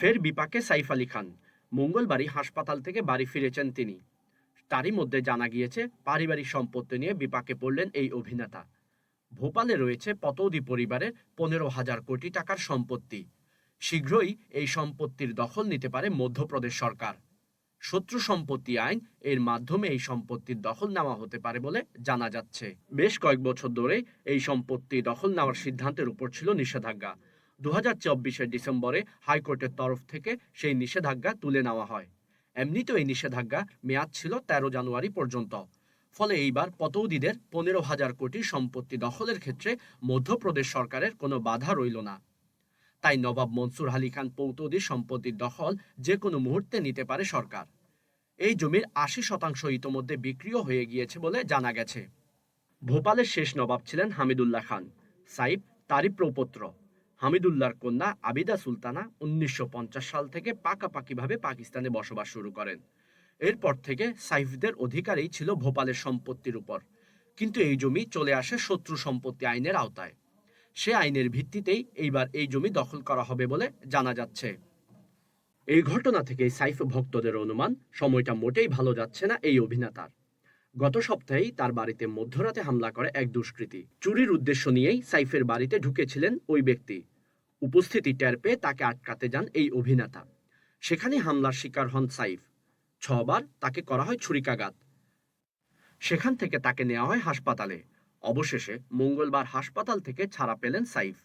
ফের বিপাকে সাইফ আলী খান। মঙ্গলবারই হাসপাতাল থেকে বাড়ি ফিরেছেন তিনি। তারই মধ্যে জানা গিয়েছে, পারিবারিক সম্পত্তি নিয়ে বিপাকে পড়লেন এই অভিনেতা। ভোপালে রয়েছে পতৌদি পরিবারের পনেরো হাজার কোটি টাকার সম্পত্তি। শীঘ্রই এই সম্পত্তির দখল নিতে পারে মধ্যপ্রদেশ সরকার। শত্রু সম্পত্তি আইন এর মাধ্যমে এই সম্পত্তির দখল নেওয়া হতে পারে বলে জানা যাচ্ছে। বেশ কয়েক বছর ধরে এই সম্পত্তি দখল নেওয়ার সিদ্ধান্তের উপর ছিল নিষেধাজ্ঞা। দু হাজার ডিসেম্বরে হাইকোর্টের তরফ থেকে সেই নিষেধাজ্ঞা তুলে নেওয়া হয়। এমনিতেও এই নিষেধাজ্ঞা মেয়াদ ছিল তেরো জানুয়ারি পর্যন্ত। ফলে এইবার পতৌদিদের পনেরো হাজার কোটি সম্পত্তি দখলের ক্ষেত্রে মধ্যপ্রদেশ সরকারের কোনো বাধা রইল না। তাই নবাব মনসুর আলী খান পৌতৌদির সম্পত্তির দখল যে কোনো মুহূর্তে নিতে পারে সরকার। এই জমির আশি শতাংশ ইতোমধ্যে বিক্রিও হয়ে গিয়েছে বলে জানা গেছে। ভোপালের শেষ নবাব ছিলেন হামিদুল্লাহ খান, সাইফ তারই প্রপৌত্র হামিদুল্লাহর কন্যা আবিদা সুলতানা উনিশশো পঞ্চাশ সাল থেকে পাকাপাকিভাবে পাকিস্তানে বসবাস শুরু করেন। এরপর থেকে সাইফদের অধিকারেই ছিল ভোপালের সম্পত্তির উপর। কিন্তু এই জমি চলে আসে শত্রু সম্পত্তি আইনের আওতায়। সে আইনের ভিত্তিতেই এইবার এই জমি দখল করা হবে বলে জানা যাচ্ছে। এই ঘটনা থেকে সাইফ ভক্তদের অনুমান, সময়টা মোটেই ভালো যাচ্ছে না এই অভিনেতার। গত সপ্তাহেই তার বাড়িতে মধ্যরাতে হামলা করে এক দুষ্কৃতী। চুরির উদ্দেশ্য নিয়েই সাইফের বাড়িতে ঢুকেছিলেন ওই ব্যক্তি। উপস্থিতি টের পেয়ে তাকে আটকাতে যান এই অভিনেতা। সেখানে হামলার শিকার হন সাইফ। ছবার তাকে করা হয় ছুরিকাঘাত। সেখান থেকে তাকে নেওয়া হয় হাসপাতালে। অবশেষে মঙ্গলবার হাসপাতাল থেকে ছাড়া পেলেন সাইফ।